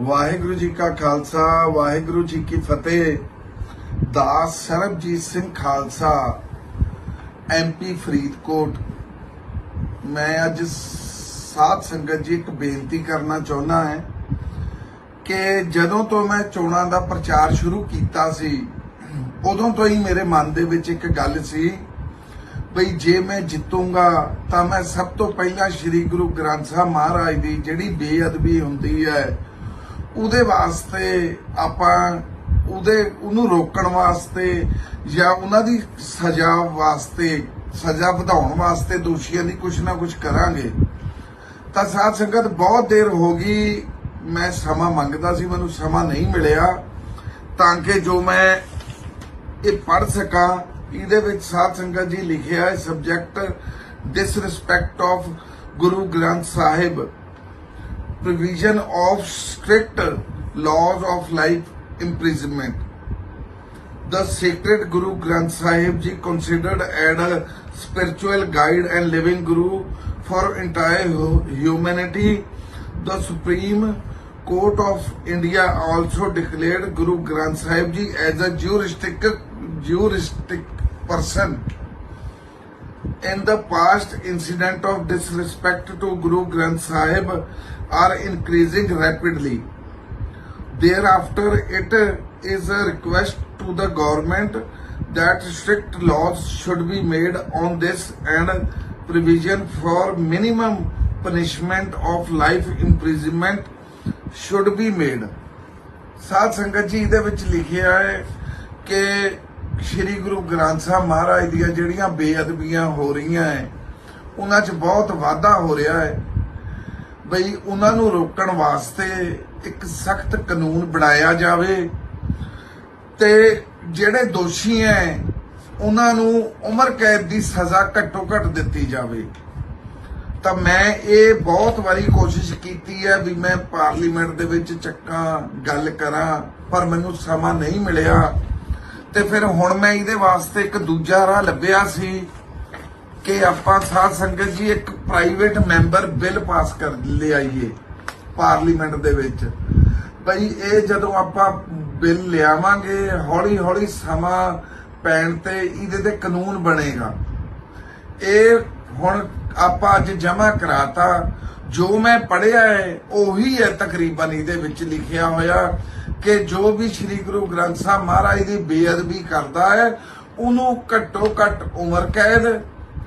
ਵਾਹਿਗੁਰੂ ਜੀ ਕਾ ਖਾਲਸਾ, ਵਾਹਿਗੁਰੂ ਜੀ ਕੀ ਫਤਿਹ। ਦਾਸ ਸਰਬਜੀਤ ਸਿੰਘ ਖਾਲਸਾ ਐਮਪੀ ਫਰੀਦਕੋਟ। ਮੈਂ ਅੱਜ ਸਾਧ ਸੰਗਤ ਜੀ ਇੱਕ ਬੇਨਤੀ ਕਰਨਾ ਚਾਹੁੰਦਾ ਹਾਂ ਕਿ ਜਦੋਂ ਤੋਂ ਮੈਂ ਚੋਣਾਂ ਦਾ ਪ੍ਰਚਾਰ ਸ਼ੁਰੂ ਕੀਤਾ ਸੀ, ਉਦੋਂ ਤੋਂ ਹੀ ਮੇਰੇ ਮਨ ਦੇ ਵਿੱਚ ਇੱਕ ਗੱਲ ਸੀ ਬਈ ਜੇ ਮੈਂ ਜਿੱਤੂੰਗਾ ਤਾਂ ਮੈਂ ਸਭ ਤੋਂ ਪਹਿਲਾਂ ਸ੍ਰੀ ਗੁਰੂ ਗ੍ਰੰਥ ਸਾਹਿਬ ਮਹਾਰਾਜ ਦੀ ਜਿਹੜੀ ਬੇਅਦਬੀ ਹੁੰਦੀ ਹੈ ਉਹਦੇ ਵਾਸਤੇ ਆਪਾਂ ਉਹਦੇ, ਉਹਨੂੰ ਰੋਕਣ ਵਾਸਤੇ ਜਾਂ ਉਹਨਾਂ ਦੀ ਸਜ਼ਾ ਵਾਸਤੇ, ਸਜ਼ਾ ਵਧਾਉਣ ਵਾਸਤੇ ਦੋਸ਼ੀਆਂ ਦੀ ਕੁਝ ਨਾ ਕੁਝ ਕਰਾਂਗੇ। ਤਾਂ ਸਾਧ ਸੰਗਤ, ਬਹੁਤ ਦੇਰ ਹੋ ਗਈ। ਮੈਂ ਸਮਾਂ ਮੰਗਦਾ ਸੀ, ਮੈਨੂੰ ਸਮਾਂ ਨਹੀਂ ਮਿਲਿਆ। ਤਾਂ ਕਿ ਜੋ ਮੈਂ ਇਹ ਪੜ ਸਕਾਂ, ਇਹਦੇ ਵਿੱਚ ਸਾਧ ਸੰਗਤ ਜੀ ਲਿਖਿਆ ਹੈ subject disrespect of Guru Granth Sahib. Provision of strict laws of life imprisonment. The sacred Guru Granth Sahib Ji considered as a spiritual guide and living Guru for entire humanity. The Supreme Court of India also declared Guru Granth Sahib Ji as a juristic, juristic person. In the past, incident of disrespect to Guru Granth Sahib are increasing rapidly. Thereafter, it is a request to the government that strict laws should be made on this and provision for minimum punishment of life imprisonment should be made. ਸਾਧ ਸੰਗਤ ਜੀ ਇਹਦੇ ਵਿੱਚ ਲਿਖਿਆ ਹੈ ਕਿ ਸ੍ਰੀ ਗੁਰੂ ਗ੍ਰੰਥ ਸਾਹਿਬ ਮਹਾਰਾਜ ਦੀਆਂ ਜਿਹੜੀਆਂ ਬੇਅਦਬੀਆਂ ਹੋ ਰਹੀਆਂ ਹੈ ਉਹਨਾਂ 'ਚ ਬਹੁਤ ਵਾਧਾ ਹੋ ਰਿਹਾ ਹੈ ਬਈ ਉਹਨਾਂ ਨੂੰ ਰੋਕਣ ਵਾਸਤੇ ਇੱਕ ਸਖਤ ਕਾਨੂੰਨ ਬਣਾਇਆ ਜਾਵੇ ਤੇ ਜਿਹੜੇ ਦੋਸ਼ੀ ਐ, ਉਹਨਾਂ ਨੂੰ ਉਮਰ ਕੈਦ ਦੀ ਸਜ਼ਾ ਘੱਟੋ ਘੱਟ ਦਿੱਤੀ ਜਾਵੇ। ਤਾਂ ਮੈਂ ਇਹ ਬਹੁਤ ਵਾਰੀ ਕੋਸ਼ਿਸ਼ ਕੀਤੀ ਹੈ ਵੀ ਮੈਂ ਪਾਰਲੀਮੈਂਟ ਦੇ ਵਿੱਚ ਚੱਕਾਂ, ਗੱਲ ਕਰਾਂ, ਪਰ ਮੈਨੂੰ ਸਮਾਂ ਨਹੀਂ ਮਿਲਿਆ। ਤੇ ਫਿਰ ਹੁਣ ਮੈਂ ਇਹਦੇ ਵਾਸਤੇ ਇੱਕ ਦੂਜਾ ਰਾਹ ਲੱਭਿਆ ਸੀ ਕਿ ਆਪਾਂ ਸਾਧ ਸੰਗਤ ਜੀ ਇੱਕ ਪ੍ਰਾਈਵੇਟ ਮੈਂਬਰ ਬਿੱਲ ਪਾਸ ਕਰ ਲਿਆਈਏ ਪਾਰਲੀਮੈਂਟ ਦੇ ਵਿੱਚ। ਭਈ ਇਹ ਜਦੋਂ ਆਪਾਂ ਬਿੱਲ ਲਿਆਵਾਂਗੇ ਹੌਲੀ ਹੌਲੀ ਸਮਾਂ ਪੈਣ ਤੇ ਇਹਦੇ ਤੇ ਕਾਨੂੰਨ ਬਣੇਗਾ। ਇਹ ਹੁਣ ਆਪਾਂ ਅੱਜ ਜਮ੍ਹਾਂ ਕਰਾਤਾ। ਜੋ ਮੈਂ ਪੜਿਆ ਹੈ, ਉਹੀ ਹੈ ਤਕਰੀਬਨ ਇਹਦੇ ਵਿੱਚ ਲਿਖਿਆ ਹੋਇਆ। ਕਿ ਜੋ ਵੀ ਸ੍ਰੀ ਗੁਰੂ ਗ੍ਰੰਥ ਸਾਹਿਬ ਮਹਾਰਾਜ ਦੀ ਬੇਅਦਬੀ ਕਰਦਾ ਹੈ, ਉਹਨੂੰ ਘੱਟੋ ਘੱਟ ਉਮਰ ਕੈਦ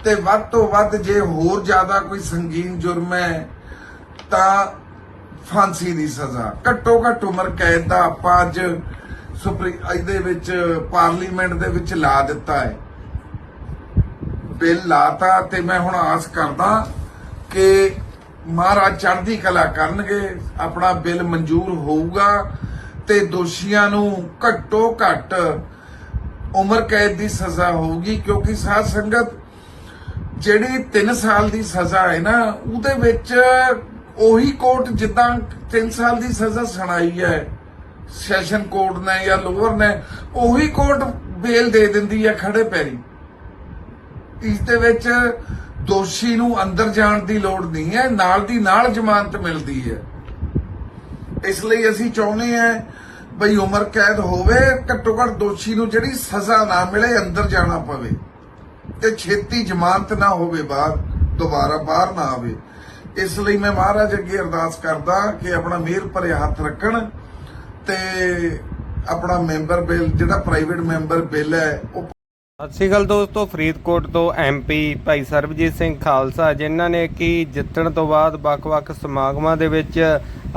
ਤੇ ਵੱਧ ਤੋਂ ਵੱਧ ਜੇ ਹੋਰ ਜ਼ਿਆਦਾ ਕੋਈ ਸੰਗੀਨ ਜੁਰਮ ਹੈ, ਤਾਂ ਫਾਂਸੀ ਦੀ ਸਜ਼ਾ। ਘੱਟੋ ਘੱਟ ਉਮਰ ਕੈਦ ਦਾ ਆਪਾਂ ਅੱਜ ਸੁਪਰੀ ਇਹਦੇ ਵਿੱਚ, ਪਾਰਲੀਮੈਂਟ ਦੇ ਵਿੱਚ ਲਾ ਦਿੱਤਾ ਹੈ। ਬਿੱਲ ਲਾਤਾ ਤੇ ਮੈਂ ਹੁਣ ਆਸ ਕਰਦਾ ਕਿ ਮਹਾਰਾਜ ਚੜ੍ਹਦੀ ਕਲਾ ਕਰਨਗੇ, ਆਪਣਾ ਬਿੱਲ ਮਨਜ਼ੂਰ ਹੋਊਗਾ। ਤੇ ਦੋਸ਼ੀਆਂ ਨੂੰ ਘੱਟੋ ਘੱਟ ਉਮਰ ਕੈਦ ਦੀ ਸਜ਼ਾ ਹੋਊਗੀ, ਕਿਉਂਕਿ ਸਾਧ ਸੰਗਤ ਜਿਹੜੀ 3 ਸਾਲ ਦੀ ਸਜ਼ਾ ਹੈ ਨਾ, ਉਹਦੇ ਵਿੱਚ ਉਹੀ ਕੋਰਟ ਜਿੱਦਾਂ 3 ਸਾਲ ਦੀ ਸਜ਼ਾ ਸੁਣਾਈ ਹੈ, ਸੈਸ਼ਨ ਕੋਰਟ ਨੇ ਜਾਂ ਲੋਅਰ ਨੇ, ਉਹੀ ਕੋਰਟ ਬੇਲ ਦੇ ਦਿੰਦੀ ਹੈ ਖੜੇ ਪੈਰੀ। ਇਸ ਦੇ ਵਿੱਚ ਦੋਸ਼ੀ ਨੂੰ ਅੰਦਰ ਜਾਣ ਦੀ ਲੋੜ ਨਹੀਂ ਹੈ, ਨਾਲ ਦੀ ਨਾਲ ਜ਼ਮਾਨਤ ਮਿਲਦੀ ਹੈ। ਇਸ ਲਈ ਅਸੀਂ ਚਾਹੁੰਦੇ ਆ ਬਈ ਉਮਰ ਕੈਦ ਹੋਵੇ, ਘੱਟੋ ਘੱਟ ਦੋਸ਼ੀ ਨੂੰ ਜਿਹੜੀ ਸਜ਼ਾ ਨਾ ਮਿਲੇ, ਅੰਦਰ ਜਾਣਾ ਪਵੇ ਤੇ ਛੇਤੀ ਜ਼ਮਾਨਤ ਨਾ ਹੋਵੇ ਬਾਹਰ, ਦੁਬਾਰਾ ਬਾਹਰ ਨਾ ਆਵੇ। ਇਸ ਲਈ ਮੈਂ ਮਹਾਰਾਜ ਅੱਗੇ ਅਰਦਾਸ ਕਰਦਾ ਕਿ ਆਪਣਾ ਮਿਹਰ ਭਰੇ ਹੱਥ ਰੱਖਣ ਤੇ ਆਪਣਾ ਮੈਂਬਰ ਬਿੱਲ, ਜਿਹੜਾ ਪ੍ਰਾਈਵੇਟ ਮੈਂਬਰ ਬਿੱਲ ਹੈ, ਉਹ ਸਤਿ ਸ਼੍ਰੀ ਅਕਾਲ ਦੋਸਤੋ, ਫਰੀਦਕੋਟ ਤੋਂ ਐਮਪੀ ਭਾਈ ਸਰਬਜੀਤ ਸਿੰਘ ਖਾਲਸਾ, ਜਿਨ੍ਹਾਂ ਨੇ ਕਿ ਜਿੱਤਣ ਤੋਂ ਬਾਅਦ ਵੱਖ-ਵੱਖ ਸਮਾਗਮਾਂ ਦੇ ਵਿੱਚ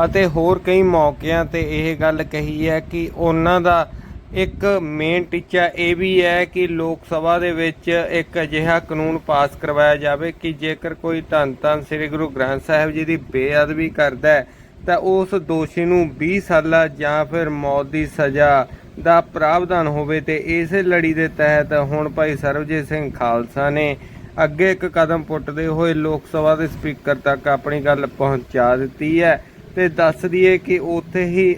ਅਤੇ ਹੋਰ ਕਈ ਮੌਕਿਆਂ ਤੇ ਇਹ ਗੱਲ ਕਹੀ ਹੈ ਕਿ ਉਹਨਾਂ ਦਾ ਇੱਕ ਮੇਨ ਟੀਚਾ ਇਹ ਵੀ ਹੈ ਕਿ ਲੋਕ ਸਭਾ ਦੇ ਵਿੱਚ ਇੱਕ ਅਜਿਹਾ ਕਾਨੂੰਨ ਪਾਸ ਕਰਵਾਇਆ ਜਾਵੇ ਕਿ ਜੇਕਰ ਕੋਈ ਧੰਨ ਧੰਨ ਸ੍ਰੀ ਗੁਰੂ ਗ੍ਰੰਥ ਸਾਹਿਬ ਜੀ ਦੀ ਬੇਅਦਬੀ ਕਰਦਾ ਹੈ, ਤਾਂ ਉਸ ਦੋਸ਼ੀ ਨੂੰ 20 ਸਾਲਾਂ ਜਾਂ ਫਿਰ ਮੌਤ ਦੀ ਸਜ਼ਾ ਦਾ ਪ੍ਰਾਵਧਾਨ ਹੋਵੇ ਤੇ ਇਸੇ ਲੜੀ ਦੇ ਤਹਿਤ ਹੁਣ ਭਾਈ ਸਰਬਜੀਤ ਸਿੰਘ ਖਾਲਸਾ ਨੇ ਅੱਗੇ ਇੱਕ ਕਦਮ ਪੁੱਟਦੇ ਹੋਏ ਲੋਕ ਸਭਾ ਦੇ ਸਪੀਕਰ ਤੱਕ ਆਪਣੀ ਗੱਲ ਪਹੁੰਚਾ ਦਿੱਤੀ ਹੈ। ਤੇ ਦੱਸ ਦਈਏ ਕਿ ਉੱਥੇ ਹੀ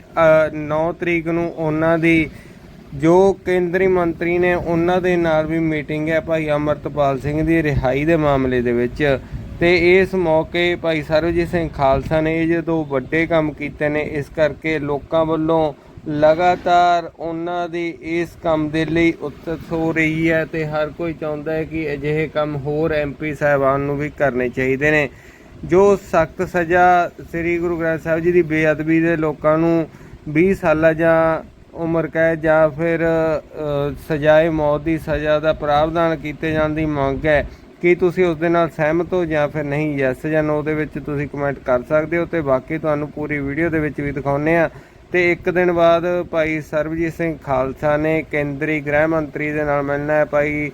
9 ਤਰੀਕ ਨੂੰ ਉਹਨਾਂ ਦੀ, ਜੋ ਕੇਂਦਰੀ ਮੰਤਰੀ ਨੇ ਉਹਨਾਂ ਦੇ ਨਾਲ ਵੀ ਮੀਟਿੰਗ ਹੈ ਭਾਈ ਅਮਰਤਪਾਲ ਸਿੰਘ ਦੀ ਰਿਹਾਈ ਦੇ ਮਾਮਲੇ ਦੇ ਵਿੱਚ। ਤੇ ਇਸ ਮੌਕੇ ਭਾਈ ਸਰਬਜੀਤ ਸਿੰਘ ਖਾਲਸਾ ਨੇ ਇਹ ਜਦੋਂ ਵੱਡੇ ਕੰਮ ਕੀਤੇ ਨੇ, ਇਸ ਕਰਕੇ ਲੋਕਾਂ ਵੱਲੋਂ ਲਗਾਤਾਰ ਉਹਨਾਂ ਦੀ ਇਸ ਕੰਮ ਦੇ ਲਈ ਉਤਸਤ ਹੋ ਰਹੀ ਹੈ ਤੇ ਹਰ ਕੋਈ ਚਾਹੁੰਦਾ ਹੈ ਕਿ ਅਜਿਹੇ ਕੰਮ ਹੋਰ ਐਮਪੀ ਸਾਹਿਬਾਨ ਨੂੰ ਵੀ ਕਰਨੇ ਚਾਹੀਦੇ ਨੇ। ਜੋ ਸਖਤ ਸਜ਼ਾ ਸ੍ਰੀ ਗੁਰੂ ਗ੍ਰੰਥ ਸਾਹਿਬ ਜੀ ਦੀ ਬੇਅਦਬੀ ਦੇ ਲੋਕਾਂ ਨੂੰ 20 ਸਾਲਾਂ ਜਾਂ ਉਮਰ ਕੈਦ ਜਾਂ ਫਿਰ ਸਜ਼ਾਏ ਮੌਤ ਦੀ ਸਜ਼ਾ ਦਾ ਪ੍ਰਾਵਧਾਨ ਕੀਤੇ ਜਾਣ ਦੀ ਮੰਗ ਹੈ, ਕੀ ਤੁਸੀਂ ਉਸ ਦੇ ਨਾਲ ਸਹਿਮਤ ਹੋ ਜਾਂ ਫਿਰ ਨਹੀਂ? ਯੈਸ ਜਾਂ ਨੋ ਦੇ ਵਿੱਚ ਤੁਸੀਂ ਕਮੈਂਟ ਕਰ ਸਕਦੇ ਹੋ ਤੇ ਬਾਕੀ ਤੁਹਾਨੂੰ ਪੂਰੀ ਵੀਡੀਓ ਦੇ ਵਿੱਚ ਵੀ ਦਿਖਾਉਂਦੇ ਆ ਤੇ ਇੱਕ ਦਿਨ ਬਾਅਦ ਭਾਈ ਸਰਬਜੀਤ ਸਿੰਘ ਖਾਲਸਾ ਨੇ ਕੇਂਦਰੀ ਗ੍ਰਹਿ ਮੰਤਰੀ ਦੇ ਨਾਲ ਮਿਲਣਾ ਹੈ ਭਾਈ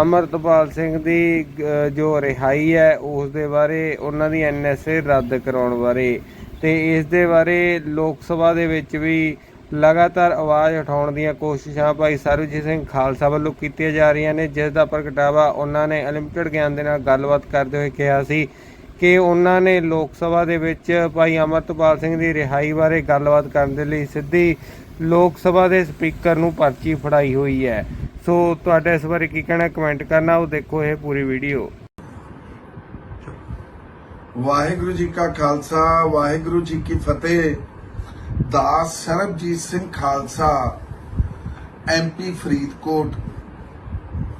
ਅਮਰਤਪਾਲ ਸਿੰਘ ਦੀ ਜੋ ਰਿਹਾਈ ਹੈ, ਉਸ ਦੇ ਬਾਰੇ, ਉਹਨਾਂ ਦੀ ਐਨਐਸਏ ਰੱਦ ਕਰਾਉਣ ਬਾਰੇ ਤੇ ਇਸ ਦੇ ਬਾਰੇ ਲੋਕ ਸਭਾ ਦੇ ਵਿੱਚ ਵੀ ਲਗਾਤਾਰ ਆਵਾਜ਼ ਉਠਾਉਣ ਦੀਆਂ ਕੋਸ਼ਿਸ਼ਾਂ ਭਾਈ ਸਰਬਜੀਤ ਸਿੰਘ ਖਾਲਸਾ ਵੱਲੋਂ ਕੀਤੀਆਂ ਜਾ ਰਹੀਆਂ ਨੇ, ਜਿਸ ਦਾ ਪ੍ਰਗਟਾਵਾ ਉਹਨਾਂ ਨੇ ਅਨਲਿਮਟਿਡ ਗਿਆਨ ਦੇ ਨਾਲ ਗੱਲਬਾਤ ਕਰਦੇ ਹੋਏ ਕਿਹਾ ਸੀ ਕਿ ਉਹਨਾਂ ਨੇ ਲੋਕ ਸਭਾ ਦੇ ਵਿੱਚ ਭਾਈ ਅਮਰਤਪਾਲ ਸਿੰਘ ਦੀ ਰਿਹਾਈ ਬਾਰੇ ਗੱਲਬਾਤ ਕਰਨ ਦੇ ਲਈ ਸਿੱਧੀ ਲੋਕ ਸਭਾ ਦੇ ਸਪੀਕਰ ਨੂੰ ਪਰਚੀ ਫੜਾਈ ਹੋਈ ਹੈ। ਸੋ ਤੁਹਾਡਾ ਇਸ ਬਾਰੇ ਕੀ ਕਹਿਣਾ ਕਮੈਂਟ ਕਰਨਾ, ਉਹ ਦੇਖੋ ਇਹ ਪੂਰੀ ਵੀਡੀਓ ਵਾਹਿਗੁਰੂ ਜੀ ਕਾ ਖਾਲਸਾ, ਵਾਹਿਗੁਰੂ ਜੀ ਕੀ ਫਤਿਹ। ਦਾਸ ਸਰਬਜੀਤ ਸਿੰਘ ਖਾਲਸਾ ਐਮਪੀ ਫਰੀਦਕੋਟ।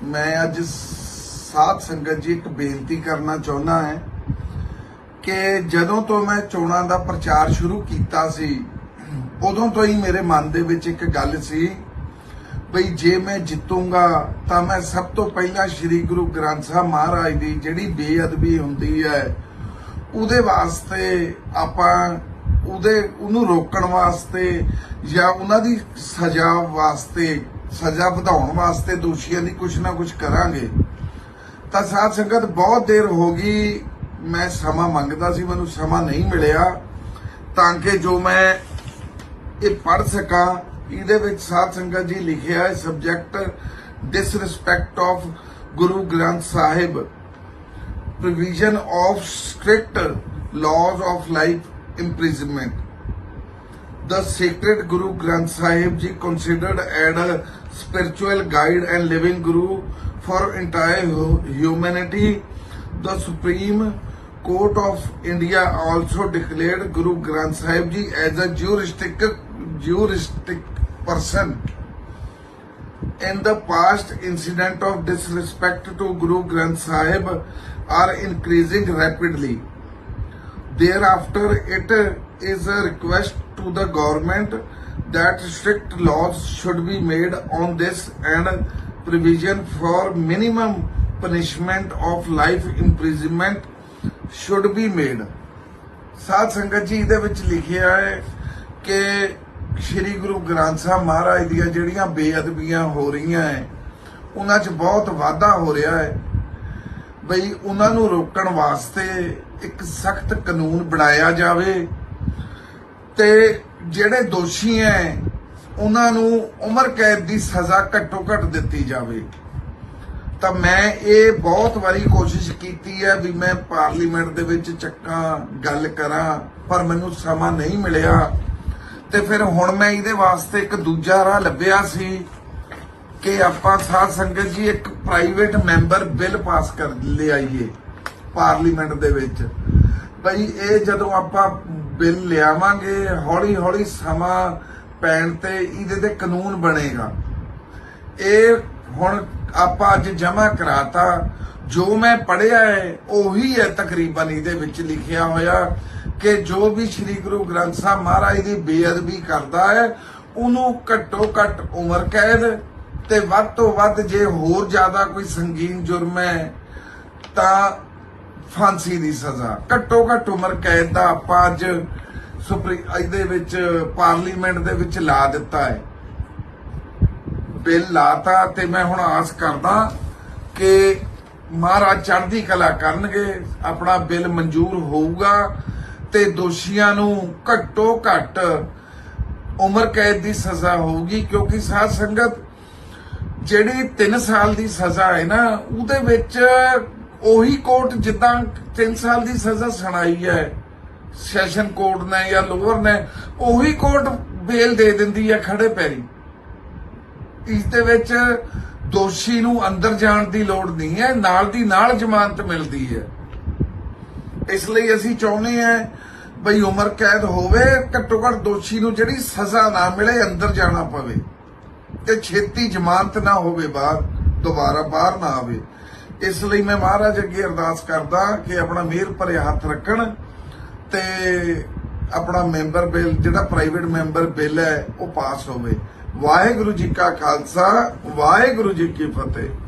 ਮੈਂ ਅੱਜ ਸਾਧ ਸੰਗਤ ਜੀ ਇੱਕ ਬੇਨਤੀ ਕਰਨਾ ਚਾਹੁੰਦਾ ਹਾਂ ਕਿ ਜਦੋਂ ਤੋਂ ਮੈਂ ਚੋਣਾਂ ਦਾ ਪ੍ਰਚਾਰ ਸ਼ੁਰੂ ਕੀਤਾ ਸੀ, ਉਦੋਂ ਤੋਂ ਹੀ ਮੇਰੇ ਮਨ ਦੇ ਵਿੱਚ ਇੱਕ ਗੱਲ ਸੀ ਬਈ ਜੇ ਮੈਂ ਜਿੱਤੂੰਗਾ ਤਾਂ ਮੈਂ ਸਭ ਤੋਂ ਪਹਿਲਾਂ ਸ੍ਰੀ ਗੁਰੂ ਗ੍ਰੰਥ ਸਾਹਿਬ ਮਹਾਰਾਜ ਦੀ ਜਿਹੜੀ ਬੇਅਦਬੀ ਹੁੰਦੀ ਹੈ, ਉਹਦੇ ਵਾਸਤੇ ਆਪਾਂ ਉਹਦੇ, ਉਹਨੂੰ ਰੋਕਣ ਵਾਸਤੇ ਜਾਂ ਉਹਨਾਂ ਦੀ ਸਜ਼ਾ ਵਾਸਤੇ, ਸਜ਼ਾ ਵਧਾਉਣ ਵਾਸਤੇ ਦੋਸ਼ੀਆਂ ਦੀ ਕੁਝ ਨਾ ਕੁਝ ਕਰਾਂਗੇ। ਤਾਂ ਸਾਧ ਸੰਗਤ, ਬਹੁਤ ਦੇਰ ਹੋ ਗਈ, ਮੈਂ ਸਮਾਂ ਮੰਗਦਾ ਸੀ, ਮੈਨੂੰ ਸਮਾਂ ਨਹੀਂ ਮਿਲਿਆ, ਤਾਂ ਕਿ ਜੋ ਮੈਂ ਇਹ ਪੜ ਸਕਾਂ ਇਹਦੇ ਵਿੱਚ ਸਾਧ ਸੰਗਤ ਜੀ ਲਿਖਿਆ ਹੈ subject disrespect of Guru Granth Sahib provision of strict laws of life imprisonment. The sacred Guru Granth Sahib Ji considered as a spiritual guide and living Guru for entire hu- humanity. The Supreme Court of India also declared Guru Granth Sahib Ji as a juristic, juristic person. In the past, incident of disrespect to Guru Granth Sahib are increasing rapidly. Thereafter, it is a request to the government that strict laws should be made on this and provision for minimum punishment of life imprisonment should be made. ਸਾਧ ਸੰਗਤ ਜੀ ਇਹਦੇ ਵਿੱਚ ਲਿਖਿਆ ਹੈ ਕਿ ਸ੍ਰੀ ਗੁਰੂ ਗ੍ਰੰਥ ਸਾਹਿਬ ਮਹਾਰਾਜ ਦੀਆਂ ਜਿਹੜੀਆਂ ਬੇਅਦਬੀਆਂ ਹੋ ਰਹੀਆਂ ਹੈ ਉਹਨਾਂ 'ਚ ਬਹੁਤ ਵਾਧਾ ਹੋ ਰਿਹਾ ਹੈ ਬਈ ਉਹਨਾਂ ਨੂੰ ਰੋਕਣ ਵਾਸਤੇ ਇੱਕ ਸਖਤ ਕਾਨੂੰਨ ਬਣਾਇਆ ਜਾਵੇ ਤੇ ਜਿਹੜੇ ਦੋਸ਼ੀ ਹੈ ਉਹਨਾਂ ਨੂੰ ਉਮਰ ਕੈਦ ਦੀ ਸਜ਼ਾ ਘੱਟੋ ਘੱਟ ਦਿੱਤੀ ਜਾਵੇ। ਤਾਂ ਮੈਂ ਇਹ ਬਹੁਤ ਵਾਰੀ ਕੋਸ਼ਿਸ਼ ਕੀਤੀ ਹੈ ਵੀ ਮੈਂ ਪਾਰਲੀਮੈਂਟ ਦੇ ਵਿੱਚ ਚੱਕਾਂ, ਗੱਲ ਕਰਾਂ, ਪਰ ਮੈਨੂੰ ਸਮਾਂ ਨਹੀਂ ਮਿਲਿਆ। ਤੇ ਫਿਰ ਹੁਣ ਮੈਂ ਇਹਦੇ ਵਾਸਤੇ ਇੱਕ ਦੂਜਾ ਰਾਹ ਲੱਭਿਆ ਸੀ ਕਿ ਆਪਾਂ ਸਾਧ ਸੰਗਤ ਜੀ ਇੱਕ ਪ੍ਰਾਈਵੇਟ ਮੈਂਬਰ ਬਿੱਲ ਪਾਸ ਕਰ ਲਿਆਈਏ ਪਾਰਲੀਮੈਂਟ ਦੇ ਵਿੱਚ। ਭਈ ਇਹ ਜਦੋਂ ਆਪਾਂ ਬਿੱਲ ਲਿਆਵਾਂਗੇ ਹੌਲੀ ਹੌਲੀ ਸਮਾਂ ਪੈਣ ਤੇ ਇਹਦੇ ਤੇ ਕਾਨੂੰਨ ਬਣੇਗਾ। ਇਹ ਹੁਣ ਆਪਾਂ ਅੱਜ ਜਮ੍ਹਾਂ ਕਰਾਤਾ। ਜੋ ਮੈਂ ਪੜਿਆ ਹੈ, ਉਹੀ ਹੈ ਤਕਰੀਬਨ ਇਹਦੇ ਵਿੱਚ ਲਿਖਿਆ ਹੋਇਆ। ਕਿ ਜੋ ਵੀ ਸ੍ਰੀ ਗੁਰੂ ਗ੍ਰੰਥ ਸਾਹਿਬ ਮਹਾਰਾਜ ਦੀ ਬੇਅਦਬੀ ਕਰਦਾ ਹੈ, ਉਹਨੂੰ ਘੱਟੋ ਘੱਟ ਉਮਰ ਕੈਦ ਤੇ ਵੱਧ ਤੋਂ ਵੱਧ ਜੇ ਹੋਰ ਜ਼ਿਆਦਾ ਕੋਈ ਸੰਗੀਨ ਜੁਰਮ ਹੈ, ਤਾਂ ਫਾਂਸੀ ਦੀ ਸਜ਼ਾ। ਘੱਟੋ ਘੱਟ ਉਮਰ ਕੈਦ ਦਾ ਆਪਾਂ ਅੱਜ ਸੁਪਰੀ, ਇਹਦੇ ਵਿੱਚ, ਪਾਰਲੀਮੈਂਟ ਦੇ ਵਿੱਚ ਲਾ ਦਿੱਤਾ ਹੈ। ਬਿੱਲ ਲਾਤਾ ਤੇ ਮੈਂ ਹੁਣ ਆਸ ਕਰਦਾ ਕਿ ਮਹਾਰਾਜ ਚੜ੍ਹਦੀ ਕਲਾ ਕਰਨਗੇ, ਆਪਣਾ ਬਿੱਲ ਮਨਜ਼ੂਰ ਹੋਊਗਾ। ਤੇ ਦੋਸ਼ੀਆਂ ਨੂੰ ਘੱਟੋ ਘੱਟ ਉਮਰ ਕੈਦ ਦੀ ਸਜ਼ਾ ਹੋਊਗੀ, ਕਿਉਂਕਿ ਸਾਧ ਸੰਗਤ ਜਿਹੜੀ 3 ਸਾਲ ਦੀ ਸਜ਼ਾ ਹੈ ਨਾ, ਉਹਦੇ ਵਿੱਚ ਉਹੀ ਕੋਰਟ ਜਿੱਦਾਂ 3 ਸਾਲ ਦੀ ਸਜ਼ਾ ਸੁਣਾਈ ਹੈ, ਸੈਸ਼ਨ ਕੋਰਟ ਨੇ ਜਾਂ ਲੋਅਰ ਨੇ, ਉਹੀ ਕੋਰਟ ਬੇਲ ਦੇ ਦਿੰਦੀ ਹੈ ਖੜੇ ਪੈਰੀ। ਇਸ ਦੇ ਵਿੱਚ ਦੋਸ਼ੀ ਨੂੰ ਅੰਦਰ ਜਾਣ ਦੀ ਲੋੜ ਨਹੀਂ ਹੈ, ਨਾਲ ਦੀ ਨਾਲ ਜ਼ਮਾਨਤ ਮਿਲਦੀ ਹੈ। ਇਸ ਲਈ ਅਸੀਂ ਚਾਹੁੰਦੇ ਹਾਂ ਬਈ ਉਮਰ ਕੈਦ ਹੋਵੇ, ਘੱਟੋ ਘੱਟ ਦੋਸ਼ੀ ਨੂੰ ਜਿਹੜੀ ਸਜ਼ਾ ਨਾ ਮਿਲੇ, ਅੰਦਰ ਜਾਣਾ ਪਵੇ। ਤੇ ਛੇਤੀ ਜ਼ਮਾਨਤ ਨਾ ਹੋਵੇ ਬਾਹਰ, ਦੁਬਾਰਾ ਬਾਹਰ ਨਾ ਆਵੇ। ਇਸ ਲਈ ਮੈਂ ਮਹਾਰਾਜ ਅੱਗੇ ਅਰਦਾਸ ਕਰਦਾ ਕਿ ਆਪਣਾ ਮਿਹਰ ਭਰੇ ਹੱਥ ਰੱਖਣ ਤੇ ਆਪਣਾ ਮੈਂਬਰ ਬਿੱਲ, ਜਿਹੜਾ ਪ੍ਰਾਈਵੇਟ ਮੈਂਬਰ ਬਿੱਲ ਹੈ, ਉਹ ਪਾਸ ਹੋਵੇ। ਵਾਹਿਗੁਰੂ ਜੀ ਕਾ ਖਾਲਸਾ, ਵਾਹਿਗੁਰੂ ਜੀ ਕੀ ਫਤਿਹ।